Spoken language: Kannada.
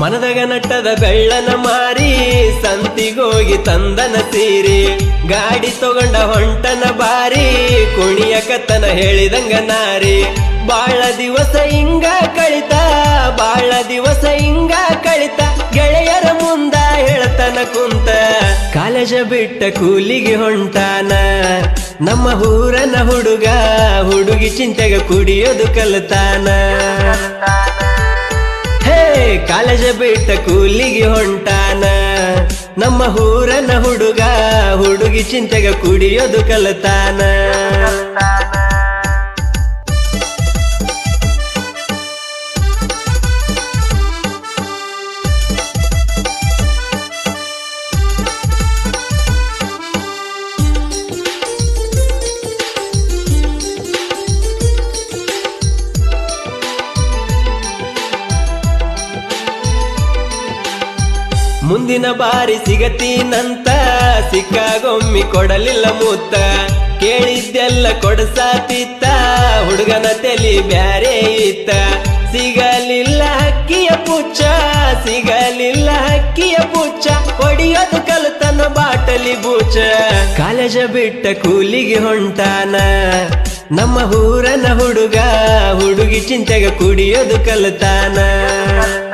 ಮನದಾಗ ನಟ್ಟದ ಬೆಳ್ಳನ ಮಾರಿ, ಸಂತಿಗೋಗಿ ತಂದನ ಸೀರಿ, ಗಾಡಿ ತಗೊಂಡ ಹೊಂಟನ ಬಾರಿ, ಕುಣಿಯ ಕತ್ತನ ಹೇಳಿದಂಗ ನಾರಿ. ಬಾಳ ದಿವಸ ಹಿಂಗ ಕಳಿತ, ಬಾಳ ದಿವಸ ಹಿಂಗ ಕಳಿತ, ಗೆಳೆಯರ ಮುಂದ ಹೇಳ್ತನ ಕುಂತ, ಕಾಲೇಜ ಬಿಟ್ಟ ಕೂಲಿಗೆ ಹೊಂಟಾನ. ನಮ್ಮ ಊರನ ಹುಡುಗ, ಹುಡುಗಿ ಚಿಂತೆಗ ಕುಡಿಯೋದು ಕಲ್ತಾನ. ಕಾಲೇಜ ಬಿಟ್ಟ ಕೂಲಿಗೆ ಹೊಂಟಾನ. ನಮ್ಮ ಊರನ ಹುಡುಗ ಹುಡುಗಿ ಚಿಂತೆಗ ಕುಡಿಯೋದು ಕಲ್ತಾನ. ಮುಂದಿನ ಬಾರಿ ಸಿಗತೀನಂತ ಸಿಕ್ಕಾಗೊಮ್ಮಿ ಕೊಡಲಿಲ್ಲ ಮೂತ್ತ ಕೇಳಿದ್ದೆಲ್ಲ ಕೊಡಸಾತಿತ್ತ, ಹುಡುಗನ ತಲಿ ಬ್ಯಾರೆ ಇತ್ತ. ಸಿಗಲಿಲ್ಲ ಹಕ್ಕಿಯ ಪುಚ್ಚ ಸಿಗಲಿಲ್ಲ ಹಕ್ಕಿಯ ಪುಚ್ಚ ಹೊಡಿಯೋದು ಕಲತನ ಬಾಟಲಿ ಬೂಚ. ಕಾಲೇಜ ಬಿಟ್ಟ ಕೂಲಿಗೆ ಹೊಂಟಾನ. ನಮ್ಮ ಊರನ ಹುಡುಗ, ಹುಡುಗಿ ಚಿಂತೆಗ ಕುಡಿಯೋದು ಕಲ್ತಾನ.